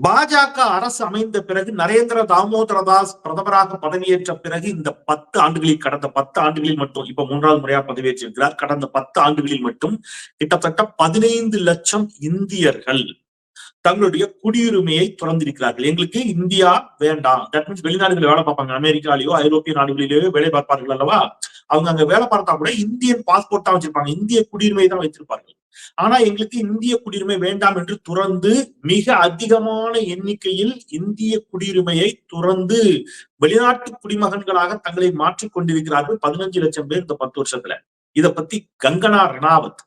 பாஜக அரசு அமைந்த பிறகு நரேந்திர தாமோதரதாஸ் பிரதமராக பதவியேற்ற பிறகு இந்த பத்து ஆண்டுகளில் கடந்த பத்து ஆண்டுகளில் மட்டும் இப்ப மூன்றாவது முறையாக பதவியேற்றிருக்கிறார். கடந்த பத்து ஆண்டுகளில் மட்டும் கிட்டத்தட்ட பதினைந்து லட்சம் இந்தியர்கள் தங்களுடைய குடியுரிமையை துறந்திருக்கிறார்கள். எங்களுக்கு இந்தியா வேண்டாம். தட் மீன்ஸ் வெளிநாடுகளில் வேலை பார்ப்பாங்க. அமெரிக்காலேயோ ஐரோப்பிய நாடுகளிலேயோ வேலை பார்ப்பார்கள் அல்லவா? அவங்க அங்க வேலை பார்த்தா கூட இந்தியன் பாஸ்போர்ட் தான் வச்சிருப்பாங்க. இந்திய குடியுரிமை தான் வைத்திருப்பார்கள் ஆனா எங்களுக்கு இந்திய குடியுரிமை வேண்டாம் என்று துறந்து மிக அதிகமான எண்ணிக்கையில் இந்திய குடியுரிமையை துறந்து வெளிநாட்டு குடிமகன்களாக தங்களை மாற்றிக் கொண்டிருக்கிறார்கள். பதினஞ்சு லட்சம் பேர் இந்த பத்து வருஷத்துல. இதை பத்தி கங்கனா ரணாவத்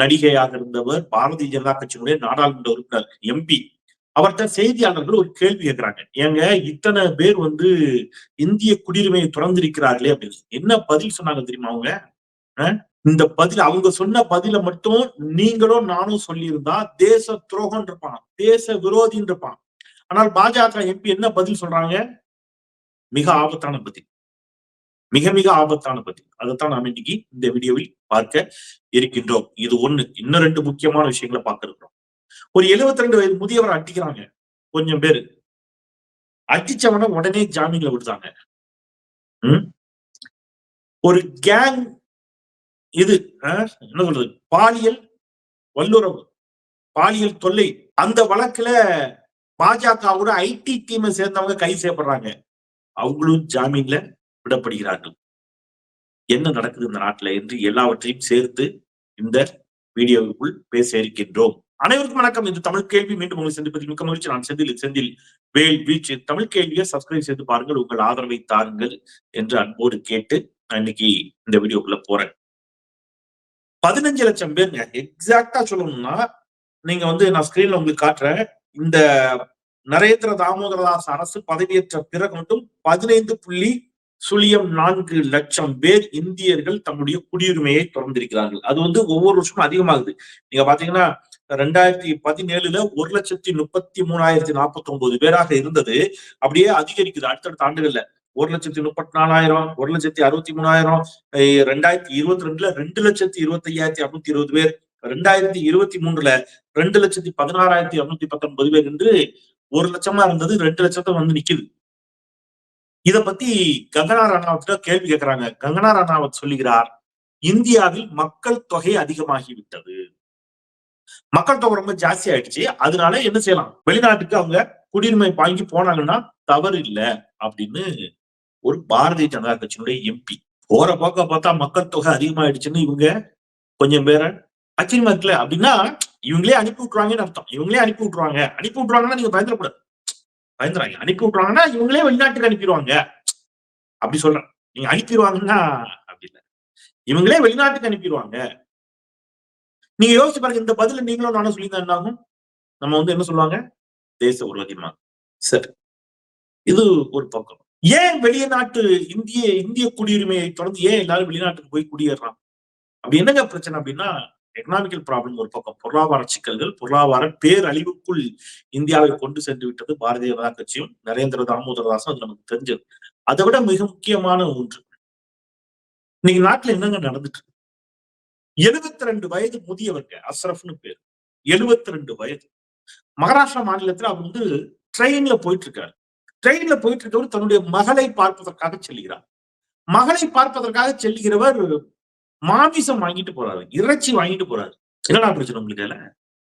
நடிகையாக இருந்தவர் பாரதிய ஜனதா கட்சியினுடைய நாடாளுமன்ற உறுப்பினர் எம்பி அவர்கிட்ட செய்தியாளர்கள் ஒரு கேள்வி கேட்கிறாங்க. ஏங்க இத்தனை பேர் வந்து இந்திய குடியுரிமையை துறந்திருக்கிறார்களே அப்படின்னு. என்ன பதில் சொன்னாங்க தெரியுமா அவங்க? இந்த பதில் அவங்க சொன்ன பதில மட்டும் நீங்களும் நானும் சொல்லியிருந்தா தேச துரோகம் இருப்பான் தேச விரோதின்னு இருப்பான். ஆனால் பாஜக எம்பி என்ன பதில் சொல்றாங்க? மிக ஆபத்தான பதில். மிக மிக ஆபத்தான பதில் அதைத்தான் நாம இன்னைக்கு இந்த வீடியோவில் பார்க்க இருக்கின்றோம். இது ஒண்ணு. இன்னும் ரெண்டு முக்கியமான விஷயங்களை பார்க்க இருக்கிறோம். ஒரு எழுபத்தி ரெண்டு வயது முதியவர் அட்டிக்கிறாங்க கொஞ்சம் பேரு. அடிச்சவன உடனே ஜாமீன்ல விடுதாங்க ஒரு கேங் இது என்ன சொல்றது? பாலியல் வல்லுறவு. பாலியல் தொல்லை. அந்த வழக்குல பாஜகவோட ஐடி டீமை சேர்ந்தவங்க கை செய்யப்படுறாங்க அவங்களும் ஜாமீன்ல விடப்படுகிறார்கள். என்ன நடக்குது இந்த நாட்டில் என்று எல்லாவற்றையும் சேர்த்து இந்த வீடியோவுக்குள் பேச இருக்கின்றோம். அனைவருக்கும் வணக்கம். இந்த தமிழ் கேள்வி. மீண்டும் உங்களை சந்திப்பதில் மிக்க மகிழ்ச்சி. நான் செந்தில். செந்தில் வேல் வீச்சு. தமிழ் கேள்வியை சப்ஸ்கிரைப் செய்து பாருங்கள். உங்கள் ஆதரவை தாருங்கள் என்று அன்போடு கேட்டு நான் இன்னைக்கு இந்த வீடியோக்குள்ள போறேன். பதினஞ்சு லட்சம் பேருங்க. எக்ஸாக்டா சொல்லணும்னா நீங்க வந்து நான் ஸ்கிரீன்ல உங்களுக்கு காட்டுறேன். இந்த நரேந்திர தாமோதரதாஸ் அரசு பதவியேற்ற பிறகு மட்டும் பதினைந்து புள்ளி சுழியம் நான்கு லட்சம் பேர் இந்தியர்கள் தங்களுடைய குடியுரிமையை திறந்திருக்கிறார்கள். அது வந்து ஒவ்வொரு வருஷமும் அதிகமாகுது. நீங்க பாத்தீங்கன்னா ரெண்டாயிரத்தி பதினேழுல ஒரு லட்சத்தி முப்பத்தி மூணாயிரத்தி நாற்பத்தி ஒன்பது பேராக இருந்தது. அப்படியே அதிகரிக்குது அடுத்தடுத்த ஆண்டுகள்ல. ஒரு லட்சத்தி முப்பத்தி நாலாயிரம் ஒரு லட்சத்தி அறுபத்தி மூணாயிரம் ரெண்டாயிரத்தி இருபத்தி ரெண்டுல ரெண்டு லட்சத்தி இருபத்தி ஐயாயிரத்தி அறுநூத்தி இருபது பேர் ரெண்டாயிரத்தி இருபத்தி மூணுல ரெண்டு லட்சத்தி பதினாறாயிரத்தி அறுநூத்தி பத்தொன்பது பேர் என்று ஒரு லட்சமா இருந்தது ரெண்டு லட்சத்தை வந்து நிக்குது. இத பத்தி கங்கனா ரணாவத் கேள்வி கேட்கிறாங்க கங்கனா ரணாவத் சொல்லுகிறார் இந்தியாவில் மக்கள் தொகை அதிகமாகிவிட்டது. மக்கள் தொகை ரொம்ப ஜாஸ்தி ஆயிடுச்சு. அதனால என்ன செய்யலாம்? வெளிநாட்டுக்கு அவங்க குடியுரிமை வாங்கி போனாங்கன்னா தவறு இல்லை அப்படின்னு ஒரு பாரதிய ஜனதா கட்சியினுடைய எம்பி. போற போக்க பார்த்தா மக்கள் தொகை அதிகமாயிடுச்சுன்னு இவங்க கொஞ்சம் பேரை ஆச்சரியமா இருக்குல்ல அப்படின்னா இவங்களே அனுப்பி விட்டுருவாங்கன்னு அர்த்தம். இவங்களே அனுப்பி விட்டுருவாங்க. அனுப்பி விட்டுருவாங்கன்னா நீங்க பயந்துடக்கூடாது. பயந்துறாங்க. அனுப்பி விட்டுருவாங்கன்னா இவங்களே வெளிநாட்டுக்கு அனுப்பிடுவாங்க அப்படி சொல்றேன். நீங்க அனுப்பிடுவாங்கன்னா அப்படி இல்லை. இவங்களே வெளிநாட்டுக்கு அனுப்பிடுவாங்க நீங்க யோசிச்சு பாருங்க இந்த பதில நீங்களும் நானும் சொல்லியிருந்தா என்ன ஆகும் நம்ம வந்து என்ன சொல்லுவாங்க? தேச உலகமா சரி. இது ஒரு பக்கம். ஏன் வெளிநாட்டு இந்திய இந்திய குடியுரிமையை தொடர்ந்து ஏன் எல்லாரும் வெளிநாட்டுக்கு போய் குடியேறான் அப்படி என்னங்க பிரச்சனை அப்படின்னா எக்கனாமிக்கல் ப்ராப்ளம் ஒரு பக்கம் பொருளாதார சிக்கல்கள் பொருளாதார பேரழிவுக்குள் இந்தியாவை கொண்டு சென்று விட்டது பாரதிய ஜனதா கட்சியும் நரேந்திர தாமோதரதாசும் அது நமக்கு தெரிஞ்சது. அதை விட மிக முக்கியமான ஒன்று இன்னைக்கு நாட்டுல என்னங்க நடந்துட்டு எழுபத்தி ரெண்டு வயது முதியவர்க அஸ்ரஃப்னு பேர். எழுபத்தி ரெண்டு வயது. மகாராஷ்டிரா மாநிலத்துல அவர் வந்து ட்ரெயின்ல போயிட்டு இருக்காரு ட்ரெயின்ல போயிட்டு இருக்கவர் தன்னுடைய மகளை பார்ப்பதற்காக செல்கிறார். மகளை பார்ப்பதற்காக செல்கிறவர் மாமிசம் வாங்கிட்டு போறாரு. இறைச்சி வாங்கிட்டு போறாரு. என்னடா பிரச்சனை உங்களுக்கு இல்ல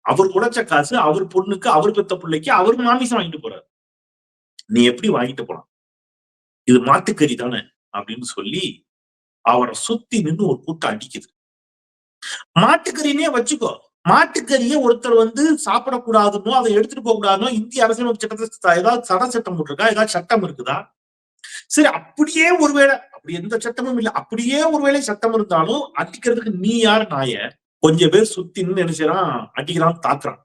அவர் உழைச்ச காசு அவர் பொண்ணுக்கு அவர் பெத்த பிள்ளைக்கு அவர் மாமிசம் வாங்கிட்டு போறாரு. நீ எப்படி வாங்கிட்டு போலாம்? இது மாட்டுக்கறி தானே? அப்படின்னு சொல்லி அவரை சுத்தி நின்று ஒரு கூட்டம் அடிக்குது. மாட்டுக்கறினே வச்சுக்கோ. மாட்டுக்கறியை ஒருத்தர் வந்து சாப்பிடக்கூடாதுனோ அதை எடுத்துட்டு போக கூடாதுனோ இந்திய அரசியலமைப்பு சட்டத்தை ஏதாவது சட சட்டம் போட்டிருக்கா? ஏதாவது சட்டம் இருக்குதா? சரி அப்படியே ஒருவேளை அப்படி எந்த சட்டமும் இல்லை. அப்படியே ஒருவேளை சட்டம் இருந்தாலும் அடிக்கிறதுக்கு நீ யார் நாய? கொஞ்சம் பேர் சுத்தி என்ன செய்யறான்? அடிக்கிறான் தாக்குறான்.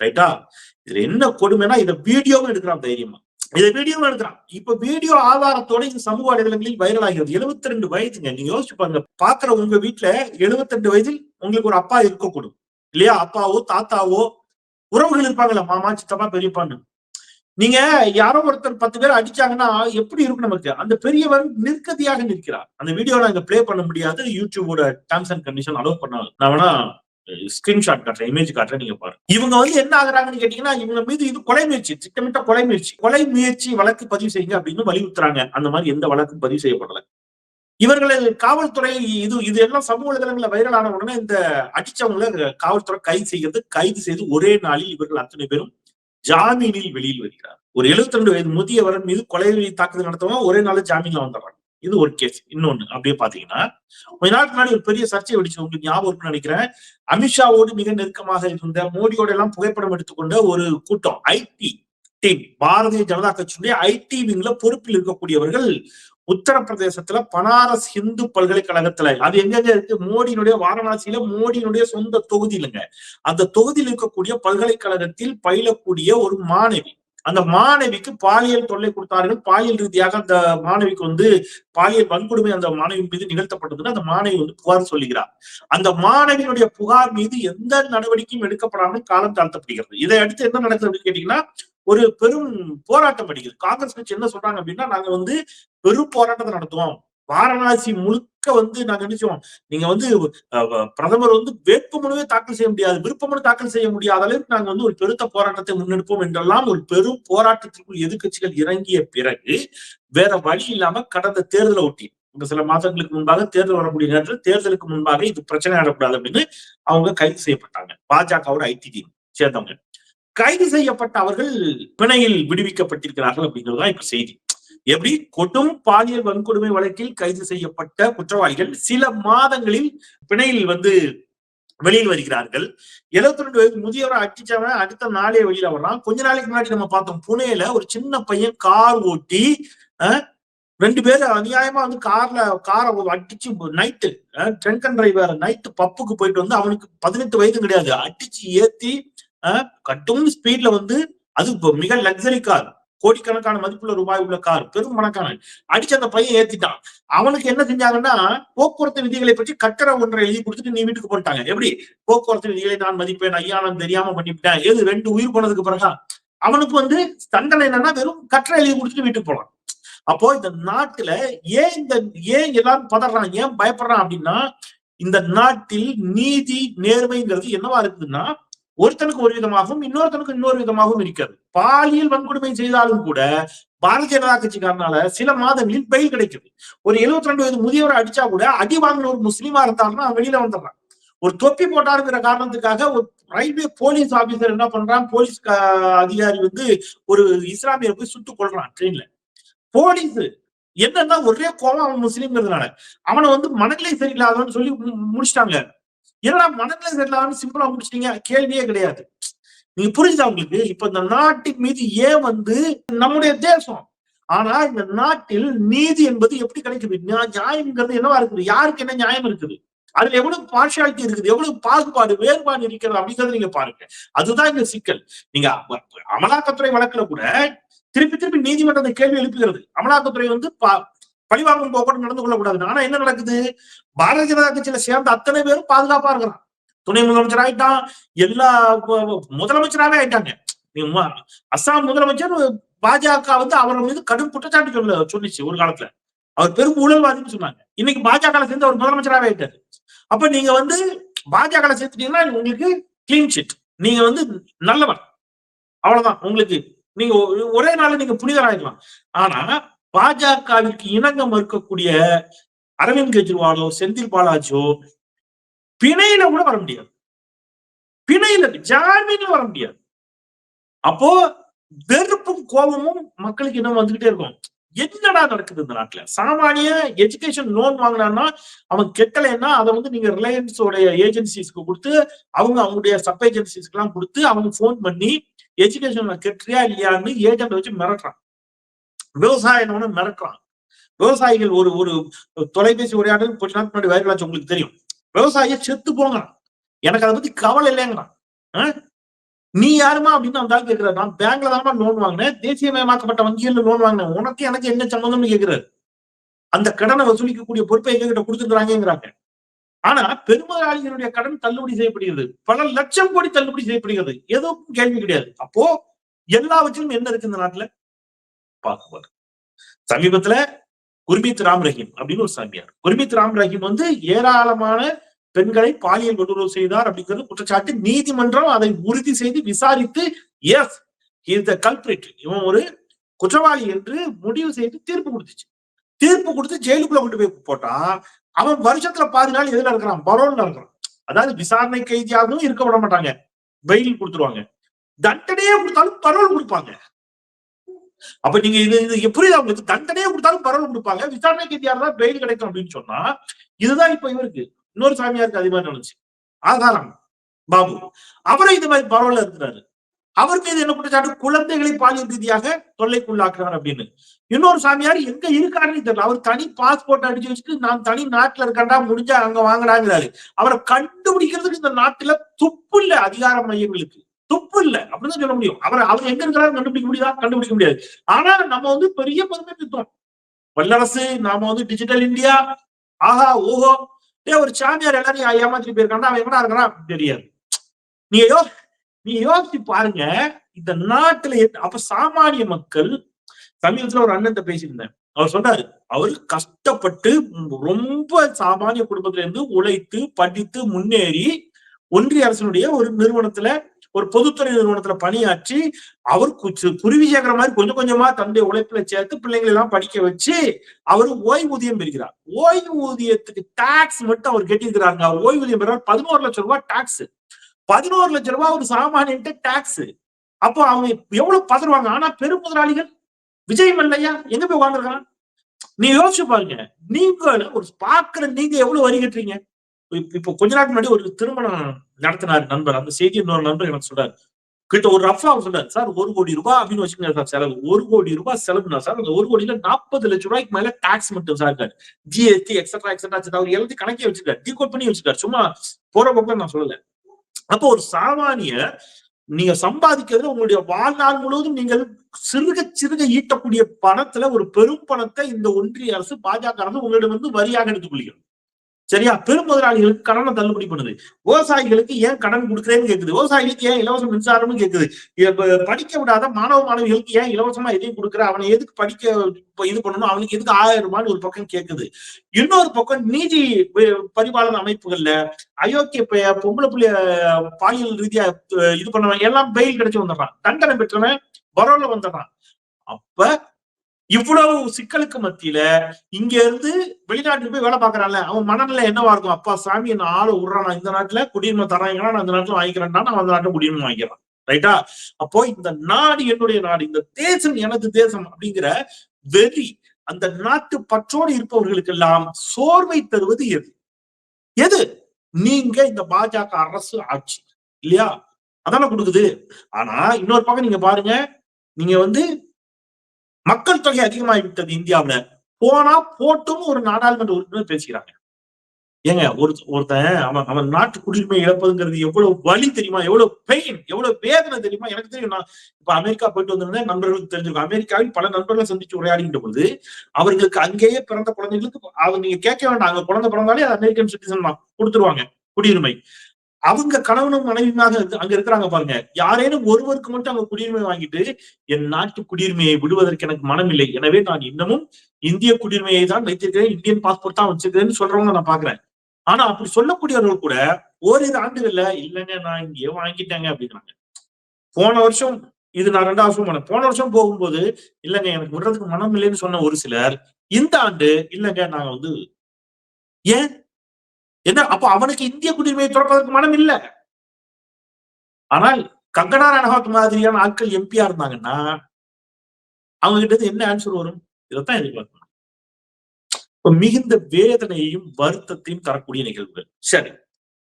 ரைட்டா இதுல என்ன கொடுமைனா இதை வீடியோவும் எடுக்கிறான் தைரியமா. இதை வீடியோவும் எடுக்கிறான். இப்ப வீடியோ ஆதாரத்தோட இந்த சமூக வலைதளங்களில் வைரல் ஆகிறது. எழுபத்தி ரெண்டு வயதுங்க. நீங்க யோசிச்சு பாருங்க. பாக்குற உங்க வீட்டுல எழுபத்தி ரெண்டு வயதில் உங்களுக்கு ஒரு அப்பா இருக்கக்கூடும். இல்லையா? அப்பாவோ தாத்தாவோ உறவுகள் இருப்பாங்கல்ல மாமா சித்தப்பா பெரியப்பான்னு. நீங்க யாரோ ஒருத்தர் பத்து பேர் அடிச்சாங்கன்னா எப்படி இருக்கும் நமக்கு? அந்த பெரியவர் நிற்கதியாக நிற்கிறார். அந்த வீடியோ நாங்க பிளே பண்ண முடியாது. யூடியூபோட டேர்ம்ஸ் அண்ட் கண்டிஷன் அலோவ் பண்ணாலும் நான் வேணா ஸ்கிரீன்ஷாட் காட்டுறேன் இமேஜ் காட்டுறேன் நீங்க பாருங்க. இவங்க வந்து என்ன ஆகுறாங்கன்னு கேட்டீங்கன்னா இவங்க மீது இது கொலை முயற்சி திட்டமிட்ட கொலை முயற்சி. கொலை முயற்சி வழக்கு பதிவு செய்யுங்க அப்படின்னு வலியுறுத்துறாங்க. அந்த மாதிரி எந்த வழக்கும் பதிவு செய்யப்படல. இவர்களை காவல்துறை இது இது எல்லாம் சமூக வலைதளங்கள்ல வைரல் ஆன உடனே இந்த அடிச்சவங்களை காவல்துறை கைது செய்கிறது கைது செய்து ஒரே நாளில் இவர்கள் அத்தனை பேரும் ஜாமீனில் வெளியில் வருகிறார் ஒரு 72 வயது முதியவர் மீது கொலை தாக்குதல் நடத்தவங்க ஒரே நாள் ஜாமீன்ல வந்துடுறாங்க இது ஒரு கேஸ் இன்னொன்னு அப்படியே பாத்தீங்கன்னா கொஞ்ச நாளுக்கு முன்னாடி ஒரு பெரிய சர்ச்சை வெடிச்சு உங்களுக்கு ஞாபகம் நினைக்கிறேன். அமித்ஷாவோடு மிக நெருக்கமாக இருந்த மோடியோட எல்லாம் புகைப்படம் எடுத்துக்கொண்ட ஒரு கூட்டம் ஐடி டீம் பாரதிய ஜனதா கட்சியுடைய ஐடி விங்ல பொறுப்பில் இருக்கக்கூடியவர்கள் உத்தரப்பிரதேசத்துல பனாரஸ் இந்து பல்கலைக்கழகத்துல. அது எங்கெங்க இருக்கு? மோடியினுடைய வாரணாசியில மோடியினுடைய சொந்த தொகுதி இல்லைங்க அந்த தொகுதியில் இருக்கக்கூடிய பல்கலைக்கழகத்தில் பயிலக்கூடிய ஒரு மாணவி. அந்த மாணவிக்கு பாலியல் தொல்லை கொடுத்தார்கள். பாலியல் ரீதியாக அந்த மாணவிக்கு வந்து பாலியல் வன்கொடுமை அந்த மாணவி மீது நிகழ்த்தப்பட்டதுன்னு அந்த மாணவி வந்து புகார் சொல்லுகிறார். அந்த மாணவியினுடைய புகார் மீது எந்த நடவடிக்கையும் எடுக்கப்படாமல் காலம் தாழ்த்தப்படுகிறது. இதை அடுத்து என்ன நடக்குது அப்படின்னு கேட்டீங்கன்னா ஒரு பெரும் போராட்டம் அடிக்குது காங்கிரஸ் கட்சி என்ன சொல்றாங்க அப்படின்னா நாங்க வந்து பெரும் போராட்டத்தை நடத்துவோம். வாரணாசி முழுக்க வந்து நாங்க நினைச்சோம் நீங்க வந்து பிரதமர் வந்து வேட்புமனுவே தாக்கல் செய்ய முடியாது விருப்பமனு தாக்கல் செய்ய முடியாத அளவுக்கு நாங்க வந்து ஒரு பெருத்த போராட்டத்தை முன்னெடுப்போம் என்றெல்லாம் ஒரு பெரும் போராட்டத்திற்குள் எதிர்க்கட்சிகள் இறங்கிய பிறகு வேற வழி இல்லாம கடந்த தேர்தலை ஒட்டி இந்த சில மாதங்களுக்கு முன்பாக தேர்தல் வரக்கூடிய நேரத்தில் தேர்தலுக்கு முன்பாக இது பிரச்சனை ஆடக்கூடாது அப்படின்னு அவங்க கைது செய்யப்பட்டாங்க. பாஜகவோட ஐடி டீம் சேர்ந்தவங்க. கைது செய்யப்பட்ட அவர்கள் பிணையில் விடுவிக்கப்பட்டிருக்கிறார்கள் அப்படிங்கிறது தான் இப்ப செய்தி. எப்படி? கொடும் பாலியல் வன்கொடுமை வழக்கில் கைது செய்யப்பட்ட குற்றவாளிகள் சில மாதங்களில் பிணையில் வந்து வெளியில் வருகிறார்கள். 72 ரெண்டு வயது முதியவரை அடிச்சவன் அடுத்த நாளே வெளியில வர்றான். கொஞ்ச நாளைக்கு முன்னாடி நம்ம பார்த்தோம் புனேல ஒரு சின்ன பையன் கார் ஓட்டி ரெண்டு பேரும் அநியாயமா வந்து கார்ல காரை அடிச்சு night drunk and driver night பப்புக்கு போயிட்டு வந்து அவனுக்கு பதினெட்டு வயது கிடையாது. அடிச்சு ஏத்தி கட்டும் ஸ்பீட்ல வந்து அது மிக லக்ஸரி கார் கோடிக்கணக்கான மதிப்புள்ள ரூபாய் உள்ள கார் பெரும் பணக்கான அடிச்சு அந்த பையன் ஏத்திட்டான். அவனுக்கு என்ன செஞ்சாங்கன்னா போக்குவரத்து விதிகளை பற்றி கட்டற ஒன்றை எழுதி கொடுத்துட்டு நீ வீட்டுக்கு போட்டாங்க எப்படி? போக்குவரத்து விதிகளை நான் மதிப்பேன் ஐயா நான் தெரியாம பண்ணிவிட்டேன். எது? ரெண்டு உயிர் போனதுக்கு பிறகா? அவனுக்கு வந்து தண்டனை என்னன்னா வெறும் கட்டளை எழுதி கொடுத்துட்டு வீட்டுக்கு போலாம் அப்போ இந்த நாட்டுல ஏன் இந்த ஏன் எல்லாரும் பதறான் ஏன் பயப்படுறான் அப்படின்னா இந்த நாட்டில் நீதி நேர்மைங்கிறது என்னவா இருக்குதுன்னா ஒருத்தனுக்கு ஒரு விதமாகவும் இன்னொருத்தனுக்கு இன்னொரு விதமாகவும் இருக்கிறது. பாலியல் வன்கொடுமை செய்தாலும் கூட பாரதிய ஜனதா கட்சிக்காரனால சில மாதங்களில் பெயில் கிடைக்குது. ஒரு 72 ரெண்டு வயது முதியவரை அடிச்சா கூட அடி வாங்கின ஒரு முஸ்லீமா இருந்தாருன்னா அவன் வெளியில வந்துடுறான். ஒரு தொப்பி போட்டாருங்கிற காரணத்துக்காக ஒரு ரயில்வே போலீஸ் ஆபீசர் என்ன பண்றான் போலீஸ் அதிகாரி வந்து ஒரு இஸ்லாமியர் போய் சுட்டு கொள்றான் ட்ரெயின்ல போலீஸ் என்னன்னா ஒரே கோவம் அவன் முஸ்லீம்ங்கிறதுனால. அவனை வந்து மனநிலை சரியில்லாதவன்னு சொல்லி முடிச்சிட்டாங்க. என்னடா மனநிலை சரியில்லாதவன்னு சிம்பிளா முடிச்சிட்டீங்க? கேள்வியே கிடையாது. நீங்க புரிஞ்சுதா உங்களுக்கு? இப்ப இந்த நாட்டின் மீது ஏன் வந்து நம்முடைய தேசம்? ஆனா இந்த நாட்டில் நீதி என்பது எப்படி கிடைக்குது? நியாயம்ங்கிறது என்னவா இருக்குது? யாருக்கு என்ன நியாயம் இருக்குது? அதுல எவ்வளவு பார்ஷாலிட்டி இருக்குது? எவ்வளவு பாகுபாடு வேறுபாடு இருக்கிறது? அப்படிங்கறத நீங்க பாருங்க. அதுதான் இந்த சிக்கல். நீங்க அமலாக்கத்துறை வழக்குல கூட திருப்பி திருப்பி நீதிமன்றத்தை கேள்வி எழுப்புகிறது. அமலாக்கத்துறை வந்து பழிவாங்கும் போக்கோடு நடந்து கொள்ளக்கூடாது ஆனா என்ன நடக்குது? பாரதிய ஜனதா கட்சியில சேர்ந்த அத்தனை பேரும் பாதுகாப்பா இருக்கிறான் துணை முதலமைச்சர் ஆயிட்டான். எல்லா ப- முதலமைச்சராவே ஆயிட்டாங்க. நீங்க அஸ்ஸாம் முதலமைச்சர் பாஜக வந்து அவர் மீது கடும் குற்றச்சாட்டு சொல்ல சொல்லிச்சு ஒரு காலத்துல. அவர் பெரும் ஊழல்வாதின்னு சொன்னாங்க. இன்னைக்கு பாஜக சேர்ந்து அவர் முதலமைச்சராவே ஆயிட்டாரு. அப்ப நீங்க வந்து பாஜக சேர்த்துட்டீங்கன்னா உங்களுக்கு கிளீன் ஷீட் நீங்க வந்து நல்லவன் அவ்வளவுதான். உங்களுக்கு நீங்க ஒரே நாள்ல நீங்க புனிதராயிடலாம் ஆனா பாஜகவிற்கு இணங்க மறுக்கக்கூடிய அரவிந்த் கெஜ்ரிவாலோ செந்தில் பாலாஜியோ பிணையில கூட வர முடியாது. பிணையில ஜாமீன்ல வர முடியாது. அப்போ வெறுப்பும் கோபமும் மக்களுக்கு இன்னும் வந்துகிட்டே இருக்கும். என்னடா நடக்குது இந்த நாட்டுல? சாமானிய எஜுகேஷன் லோன் வாங்கினான்னா அவன் கெட்டலைன்னா அதை வந்து நீங்க ரிலையன்ஸோட ஏஜென்சிஸ்க்கு கொடுத்து அவங்க அவங்களுடைய சப் ஏஜென்சிஸ்க்கு எல்லாம் கொடுத்து அவங்க ஃபோன் பண்ணி எஜுகேஷன் கெட்டுறியா இல்லையான்னு ஏஜென்ட் வச்சு மிரட்டுறான். விவசாயம் மிரட்டுறான் விவசாயிகள் ஒரு ஒரு தொலைபேசி உரையாடல் கொஞ்ச நாள் முன்னாடி வைரலாச்சு உங்களுக்கு தெரியும். விவசாயிய செத்து போங்கிறான். எனக்கு அதை பத்தி கவலை இல்லைங்கிறான். நீ யாருமா அப்படின்னு அந்த ஆள் கேட்கிறாரு நான் பேங்க்ல தானமா லோன் வாங்கினேன். தேசியமயமாக்கப்பட்ட வங்கியில் லோன் வாங்கினேன். உனக்கு எனக்கு என்ன சம்பந்தம்னு கேட்கிறாரு அந்த கடனை வசூலிக்கக்கூடிய பொறுப்பை எங்ககிட்ட கொடுத்துருக்காங்கிறாங்க ஆனா பெருமதாளிகளுடைய கடன் தள்ளுபடி செய்யப்படுகிறது. பல லட்சம் கோடி தள்ளுபடி செய்யப்படுகிறது. எதுவும் கேள்வி கிடையாது. அப்போ எல்லாவற்றிலும் என்ன இருக்கு இந்த நாட்டுல? பாகுபாடு சமீபத்துல குர்மித் ராம் ரஹீம் அப்படின்னு ஒரு சாமியார். குர்மித் ராம் ரஹீம் வந்து ஏராளமான பெண்களை பாலியல் வல்லுறவு செய்தார் அப்படிங்கிறது குற்றச்சாட்டு. நீதிமன்றம் அதை உறுதி செய்து விசாரித்து எஸ் இந்த கல்பிரிட் இவன் ஒரு குற்றவாளி என்று முடிவு செய்து தீர்ப்பு கொடுத்துச்சு. தீர்ப்பு கொடுத்து ஜெயிலுக்குள்ள கொண்டு போய் போட்டா அவன் வருஷத்துல பாதி நாள் எதுல இருக்கிறான்? பரோல்ல இருக்கிறான். அதாவது விசாரணை கைதியாகவும் இருக்க விட மாட்டாங்க. பெயில் கொடுத்துருவாங்க. தண்டனையே கொடுத்தாலும் பரோல் கொடுப்பாங்க. அப்ப நீங்க இது இது புரியுதா உங்களுக்கு? தண்டனையே கொடுத்தாலும் பரவல் கொடுப்பாங்க. விசாரணை கைதியா தான் பெயில் கிடைக்கும் அப்படின்னு சொன்னா இதுதான் இப்ப இவருக்கு. இன்னொரு சாமியாருக்கு அது மாதிரி நடந்துச்சு. ஆதாரம் பாபு. அவரும் இது மாதிரி பரவல இருக்கிறாரு. அவர் மீது என்ன குற்றச்சாட்டு? குழந்தைகளை பாலியல் ரீதியாக தொல்லைக்குள்ளாக்குறார் அப்படின்னு. இன்னொரு சாமியார் எங்க இருக்காருன்னு தெரியல. அவர் தனி பாஸ்போர்ட் அடிச்சு வச்சுட்டு நான் தனி நாட்டுல இருக்கண்டா முடிஞ்சா அங்க வாங்கினாங்கிறாரு அவரை கண்டுபிடிக்கிறதுக்கு இந்த நாட்டுல துப்பு இல்ல அதிகார மையங்களுக்கு. துப்பு இல்ல. அப்படின்னு சொல்ல முடியும். அவர் அவர் எங்க இருக்கிறாரு கண்டுபிடிக்க முடியுதா? கண்டுபிடிக்க முடியாது. ஆனா நம்ம வந்து பெரிய பெருமை வல்லரசு நாம வந்து டிஜிட்டல் இந்தியா ஆஹா ஓஹோ. ஏ ஒரு சாமியார் எல்லாரையும் ஏமாத்திட்டு போயிருக்கான்னா அவன் எங்கடா இருக்கிறான் தெரியாது. நீங்க யோ நீங்க யோசிச்சு பாருங்க. இந்த நாட்டுல அப்ப சாமானிய மக்கள் சமீபத்துல ஒரு அண்ணன் பேசியிருந்தேன். அவர் சொன்னாரு அவரு கஷ்டப்பட்டு ரொம்ப சாமானிய குடும்பத்துல இருந்து உழைத்து படித்து முன்னேறி ஒன்றிய அரசனுடைய ஒரு நிறுவனத்துல ஒரு பொதுத்துறை நிறுவனத்துல பணியாற்றி அவர் குருவி சேர்க்கிற மாதிரி கொஞ்சம் கொஞ்சமா தன்னுடைய உழைப்புல சேர்த்து பிள்ளைங்களை எல்லாம் படிக்க வச்சு அவர் ஓய்வூதியம் பெறுகிறார். ஓய்வூதியத்துக்கு டாக்ஸ் மட்டும் அவர் கட்டியிருக்கிறாருங்க. அவர் ஓய்வூதியம் பெறுவார் பதினோரு லட்சம் ரூபாய் டாக்ஸ் பதினோரு லட்சம் ரூபாய் ஒரு சாமானியன்ட்டு டாக்ஸ் அப்போ அவங்க எவ்வளவு பதறுவாங்க? ஆனா பெரும் முதலாளிகள் விஜய் மல்லையா? எங்க போய் வாங்குறான் நீ யோசிச்சு பாருங்க. நீங்க ஒரு பாக்குற நீங்க எவ்வளவு வரி கட்டுறீங்க? இப்போ கொஞ்ச நாள் முன்னாடி ஒரு திருமணம் நடத்தினார் நண்பர். அந்த செய்தி இன்னொரு நண்பர் எனக்கு சொல்றாரு. கிட்ட ஒரு ரஃபா சொல்றாரு சார் ஒரு கோடி ரூபாய் அப்படின்னு வச்சுக்கோங்க சார் செலவு. ஒரு கோடி ரூபாய் செலவுனா சார் அந்த ஒரு கோடியில நாற்பது லட்சம் ரூபாய்க்கு மேல டாக்ஸ் மட்டும் சார் இருக்காரு. ஜிஎஸ்டி எக்ஸட்ரா எக்ஸட்ரா அவர் எல்லாத்தையும் கணக்கே வச்சிருக்காரு. டீகோட் பண்ணி வச்சிருக்காரு. சும்மா போற பக்கம் நான் சொல்லல. அப்போ ஒரு சாமானிய நீங்க சம்பாதிக்கிறதுல உங்களுடைய வாழ்நாள் முழுவதும் நீங்கள் சிறுக சிறுக ஈட்டக்கூடிய பணத்துல ஒரு பெரும் பணத்தை இந்த ஒன்றிய அரசு பாஜக அரசு உங்களிடம் வந்து வரியாக எடுத்துக் கொள்கிறது. சரியா? பெரும் முதலாளிகளுக்கு கடனை தள்ளுபடி பண்ணுது. விவசாயிகளுக்கு ஏன் கடன் கொடுக்குறேன்னு கேக்குது. விவசாயிகளுக்கு ஏன் இலவச மின்சாரம்னு கேக்குது. படிக்க விடாத மாணவ மாணவிகளுக்கு ஏன் இலவசமா எதையும் கொடுக்குற? அவனை எதுக்கு படிக்க இது பண்ணணும்? அவனுக்கு எதுக்கு ஆயிரம் ரூபான்னு ஒரு பக்கம் கேக்குது. இன்னொரு பக்கம் நீதி பரிபாலன அமைப்புகள்ல அயோக்கிய பொம்பளை புள்ளிய பாலியல் ரீதியா இது பண்ணவன் எல்லாம் பெயில் கிடைச்சு வந்துடுறான். தண்டனை பெற்றவன் பரோல வந்துடுறான். அப்ப இவ்வளவு சிக்கலுக்கு மத்தியில இங்க இருந்து வெளிநாட்டுக்கு போய் வேலை பாக்குறான்ல அவன் மனநிலை என்னவா இருக்கும்? அப்பா சாமி என்ன ஆளு விடுறான்? இந்த நாட்டுல குடியுரிமை தராங்கன்னா நான் இந்த நாட்டுல வாங்கிக்கிறேன்னா நான் அந்த நாட்டுல குடியுரிமை வாங்கிக்கிறான் ரைட்டா அப்போ இந்த நாடு என்னுடைய நாடு இந்த தேசம் எனது தேசம் அப்படிங்கிற வெறி அந்த நாட்டு பற்றோடு இருப்பவர்களுக்கு எல்லாம் சோர்வை தருவது எது? எது? நீங்க இந்த பாஜக அரசு ஆட்சி. இல்லையா? அதான கொடுக்குது. ஆனா இன்னொரு பக்கம் நீங்க பாருங்க நீங்க வந்து மக்கள் தொகை அதிகமாகிவிட்டது இந்தியாவில. போனா போட்டும் ஒரு நாடாளுமன்ற உறுப்பினர் பேசுகிறாங்க. ஏங்க ஒரு ஒருத்தன் அவன் அவன் நாட்டு குடியுரிமை இழப்பதுங்கிறது எவ்வளவு வலி தெரியுமா? எவ்வளவு பெயின் எவ்வளவு வேதனை தெரியுமா? எனக்கு தெரியும். நான் இப்ப அமெரிக்கா போயிட்டு வந்திருந்தேன் நண்பர்களுக்கு தெரிஞ்சிருக்கும். அமெரிக்காவில் பல நண்பர்களை சந்திச்சு உரையாடுகின்ற பொழுது அவர்களுக்கு அங்கேயே பிறந்த குழந்தைகளுக்கு அவங்க நீங்க கேட்க வேண்டாம். அங்க குழந்தை பிறந்தாலே அது அமெரிக்கன் சிட்டிசன் தான். கொடுத்துருவாங்க குடியுரிமை. அவங்க கணவனும் மனைவியாக அங்க இருக்கிறாங்க பாருங்க. யாரேனும் ஒருவருக்கு மட்டும் அங்க குடியுரிமை வாங்கிட்டு என் நாட்டு குடியுரிமையை விடுவதற்கு எனக்கு மனம் இல்லை. எனவே நான் இன்னமும் இந்திய குடியுரிமையை தான் வைத்திருக்கிறேன். இந்தியன் பாஸ்போர்ட் தான் வச்சிருக்கிறேன்னு சொல்றவங்க நான் பாக்குறேன். ஆனா அப்படி சொல்லக்கூடியவர்கள் கூட ஓரிரு ஆண்டுகள்ல இல்லைங்க நான் இங்கேயே வாங்கிட்டேங்க அப்படிங்கிறாங்க. போன வருஷம் இது நான் ரெண்டாவது வருஷம் போனேன். போன வருஷம் போகும்போது இல்லைங்க எனக்கு விடுறதுக்கு மனம் இல்லைன்னு சொன்ன ஒரு சிலர் இந்த ஆண்டு இல்லைங்க நாங்க வந்து ஏன் என்ன? அப்போ அவனுக்கு இந்திய குடியுரிமையை துறப்பதற்கு மனம் இல்ல. ஆனால் கங்கனா ரனகாத் மாதிரியான ஆட்கள் எம்பியா இருந்தாங்கன்னா அவங்க கிட்ட என்ன ஆன்சர் வரும்? இதைத்தான் எதிர்பார்க்கணும். இப்ப மிகுந்த வேதனையையும் வருத்தத்தையும் தரக்கூடிய நிகழ்வுகள். சரி.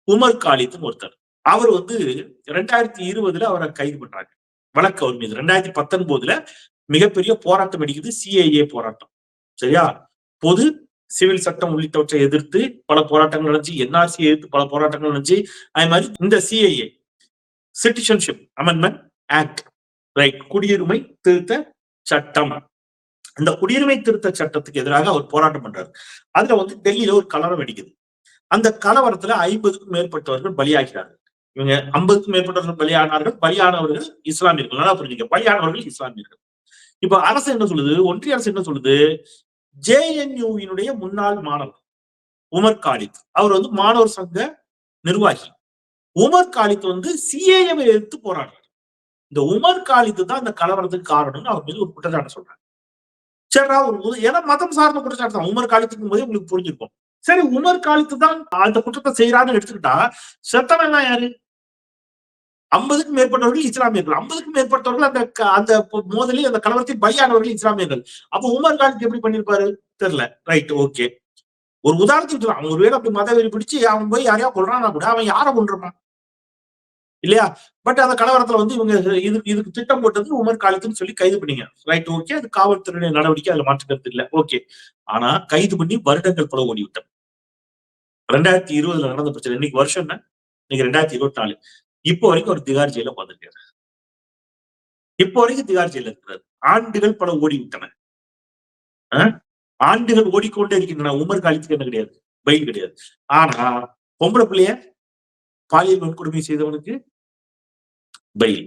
உமர் காலித்தும் ஒருத்தர். அவர் வந்து ரெண்டாயிரத்தி இருபதுல அவரை கைது பண்றாங்க. வழக்கு அவர் மீது. ரெண்டாயிரத்தி பத்தொன்பதுல மிகப்பெரிய போராட்டம் அடிக்குது சிஐஏ போராட்டம். சரியா? பொது சிவில் சட்டம் உள்ளிட்டவற்றை எதிர்த்து பல போராட்டங்கள் நடந்துச்சு என்ஆர்சி எதிர்த்து பல போராட்டங்கள் நடந்துச்சு. அதே மாதிரி இந்த CAA citizenship amendment act right குடியுரிமை திருத்த சட்டம். இந்த குடியுரிமை திருத்த சட்டத்துக்கு எதிராக அவர் போராட்டம் பண்றாரு. அதுல வந்து டெல்லியில ஒரு கலவரம் வெடிக்குது. அந்த கலவரத்துல ஐம்பதுக்கும் மேற்பட்டவர்கள் பலியாகிறார்கள். இவங்க ஐம்பதுக்கும் மேற்பட்டவர்கள் பலியானார்கள். பலியானவர்கள் இஸ்லாமியர்கள். நல்லா புரிஞ்சுக்க பலியானவர்கள் இஸ்லாமியர்கள். இப்ப அரசு என்ன சொல்லுது? ஒன்றிய அரசு என்ன சொல்லுது? ஜேஎன்யூவினுடைய முன்னாள் மாணவர் உமர் காலித். அவர் வந்து மாணவர் சங்க நிர்வாகி. உமர் காலித் வந்து சிஏஎவை எதிர்த்து போராடுறாரு. இந்த உமர் காலித் தான் இந்த கலவரத்துக்கு காரணம்னு அவர் மீது ஒரு குற்றச்சாட்டு சொல்றாங்க சரிடா ஒரு ஏன்னா மதம் சார்ந்த குற்றச்சாட்டு தான். உமர் காலித்துக்கும் போதே உங்களுக்கு புரிஞ்சிருக்கும். சரி உமர் காலித்து தான் அந்த குற்றத்தை செய்யறான்னு எடுத்துக்கிட்டா செத்தவன் யாரு? ஐம்பதுக்கும் மேற்பட்டவர்கள் இஸ்லாமியர்கள். ஐம்பதுக்கும் மேற்பட்டவர்கள் அந்த அந்த மோதலில் அந்த கலவரத்தில் பலியானவர்கள் இஸ்லாமியர்கள். அப்ப உமர் காலித் எப்படி பண்ணிருப்பாரு? தெரியல. ரைட் ஓகே ஒரு உதாரணத்துக்கு சொல்லலாம். அவன் ஒருவேளை அப்படி மத வெறி பிடிச்சு அவன் போய் யாரையா கொள்றான்னா கூட அவன் யாரை கொண்டிருப்பான் இல்லையா? பட் அந்த கலவரத்துல வந்து இவங்க இது இதுக்கு திட்டம் போட்டது உமர் காலத்துன்னு சொல்லி கைது பண்ணீங்க. ரைட் ஓகே அது காவல்துறையுடைய நடவடிக்கை அதுல மாற்றுக்கிறது இல்லை. ஓகே ஆனா கைது பண்ணி வருடங்கள் பல ஓடிவிட்டோம் ரெண்டாயிரத்தி இருபதுல நடந்த பிரச்சனை. இன்னைக்கு வருஷம் என்ன? இன்னைக்கு ரெண்டாயிரத்தி இருபத்தி நாலு. இப்போ வரைக்கும் ஒரு திகார் ஜெயில உட்காந்துருக்காரு இப்போ வரைக்கும் திகார் ஜெயில இருக்கிறார். ஆண்டுகள் பல ஓடி விட்டன ஆண்டுகள் ஓடிக்கொண்டே இருக்கின்றன. உமர் காலித்துக்கு என்ன கிடையாது? பயில் கிடையாது. ஆனா பொம்பளை பிள்ளைய பாலியல் வன்கொடுமை செய்தவனுக்கு பயில்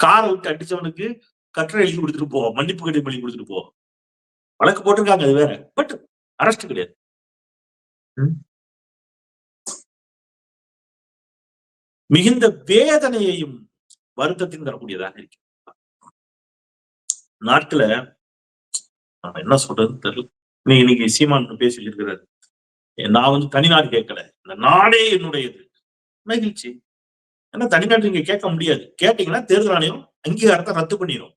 காரை விட்டு அடிச்சவனுக்கு கட்டளை எழுதி கொடுத்துட்டு போவோம் மன்னிப்பு கடிதம் எழுதி கொடுத்துட்டு போவோம் வழக்கு போட்டிருக்காங்க அது வேற. பட் அரெஸ்ட் கிடையாது. மிகுந்த வேதனையையும் வருத்தத்தையும் தரக்கூடியதாக இருக்கு நாட்டுல நம்ம என்ன சொல்றதுன்னு தெரியல. நீ இன்னைக்கு சீமான் பேசி இருக்கிறாரு நான் வந்து தனிநாடு கேட்கல. இந்த நாடே என்னுடையது. மகிழ்ச்சி. ஏன்னா தனிநாடு நீங்க கேட்க முடியாது. கேட்டீங்கன்னா தேர்தல் ஆணையம் அங்கீகாரத்தை ரத்து பண்ணிடும்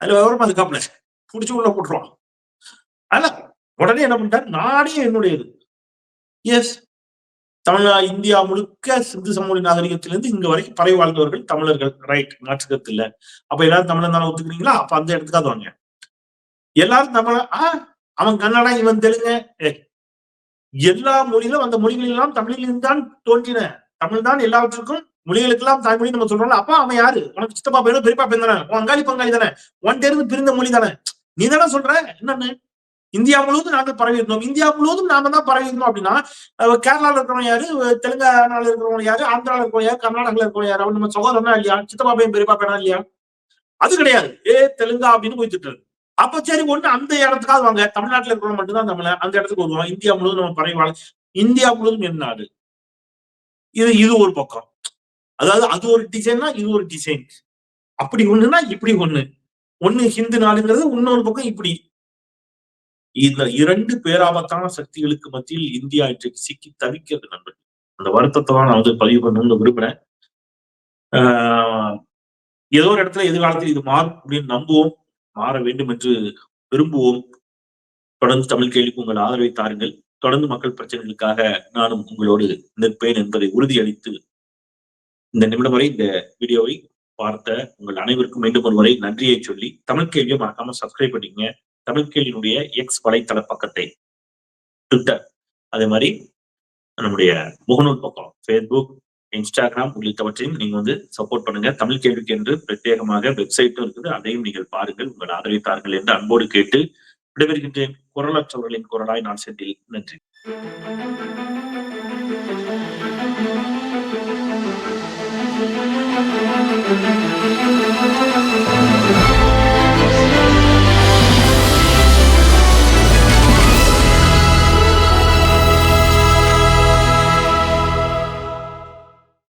அதுல விவரமா இருக்காப்ல புடிச்சு உள்ள போட்டுருவான். ஆனா உடனே என்ன பண்ணிட்டார்? நாடே என்னுடையது. எஸ் தமிழா இந்தியா முழுக்க சிந்து சமூக நாகரிகத்திலிருந்து இங்க வரைக்கும் பறை வாழ்ந்தவர்கள் தமிழர்கள். ரைட் மாற்றுக்கத்து இல்ல அப்ப எல்லாரும் தமிழன் தானே ஒத்துக்கிறீங்களா? அப்ப அந்த இடத்துக்காக வாங்க. எல்லாரும் தமிழ ஆஹ் அவன் கன்னடா இவன் தெலுங்க. எல்லா மொழியிலும் அந்த மொழிகள் எல்லாம் தமிழிலிருந்து தான் தோன்றின. தமிழ் தான் எல்லாவற்றுக்கும் மொழிகளுக்கெல்லாம் தாய்மொழி நம்ம சொல்றோம்ல. அப்பா அவன் யாரு? உனக்கு சித்தப்பா பேரும் பெரியப்பா பேர் தானே? உன் அங்காளி பங்காளி தானே? உன் தேர்ந்து பிரிந்த மொழி தானே? நீ தானே சொல்ற? என்னன்னு? இந்தியா முழுவதும் நாங்கள் பரவி இருந்தோம் இந்தியா முழுவதும் நாம தான் பரவி இருந்தோம் அப்படின்னா கேரளாவில் இருக்கிறவங்க யாரு? தெலுங்கானால இருக்கிறவங்க யாரு? ஆந்திரால இருக்கிறவங்க யாரு? கர்நாடகால இருக்கிறவங்க யாரு? நம்ம சகோதரனா இல்லையா? சித்தப்பா பையன் பெரியப்பா பேனா இல்லையா? அது கிடையாது. ஏ தெலுங்கா அப்படின்னு போய் அப்ப சரி ஒண்ணு அந்த இடத்துக்காவது வாங்க. தமிழ்நாட்டுல இருக்கிறவங்க மட்டும்தான் தமிழ அந்த இடத்துக்கு வருவோம் இந்தியா முழுவதும் நம்ம பரவி வாழ இந்தியா முழுவதும் என்ன நாடு. இது இது ஒரு பக்கம். அதாவது அது ஒரு டிசைன்னா இது ஒரு டிசைன் அப்படி ஒண்ணுன்னா இப்படி ஒண்ணு. ஒண்ணு ஹிந்து நாடுங்கிறது இன்னொரு பக்கம் இப்படி. இந்த இரண்டு பேராபத்தான சக்திகளுக்கு மத்தியில் இந்தியா இன்றைக்கு சிக்கி தவிக்கிறது நண்பர்கள். அந்த வருத்தத்தை தான் நான் வந்து பதிவு பண்ணணும்னு விரும்புறேன். ஆஹ் ஏதோ ஒரு இடத்துல எதிர்காலத்தில் இது மாறும் அப்படின்னு நம்புவோம். மாற வேண்டும் என்று விரும்புவோம். தொடர்ந்து தமிழ் கேள்விக்கு உங்கள் ஆதரவை தாருங்கள். தொடர்ந்து மக்கள் பிரச்சனைகளுக்காக நானும் உங்களோடு நிற்பேன் என்பதை உறுதியளித்து இந்த நிமிடம் வரை இந்த வீடியோவை பார்த்த உங்கள் அனைவருக்கும் மீண்டும் ஒரு முறை நன்றியை சொல்லி தமிழ் கேள்வியை மறக்காம சப்ஸ்கிரைப் பண்ணிக்கங்க. தமிழ்கேளியினுடைய எக்ஸ் வலைத்தள பக்கத்தை ட்விட்டர் அதே மாதிரி நம்முடைய முகநூல் பக்கம் ஃபேஸ்புக் இன்ஸ்டாகிராம் உள்ளிட்டவற்றையும் நீங்க வந்து சப்போர்ட் பண்ணுங்க. தமிழ் கேள்விக்கு என்று பிரத்யேகமாக வெப்சைட்டும் இருக்குது. அதையும் நீங்கள் பாருங்கள். உங்கள் ஆதரவித்தார்கள் என்று அன்போடு கேட்டு விடைபெறுகின்றேன். குரலற்றவர்களின் குரலாய் நான் சென்றில் நன்றி.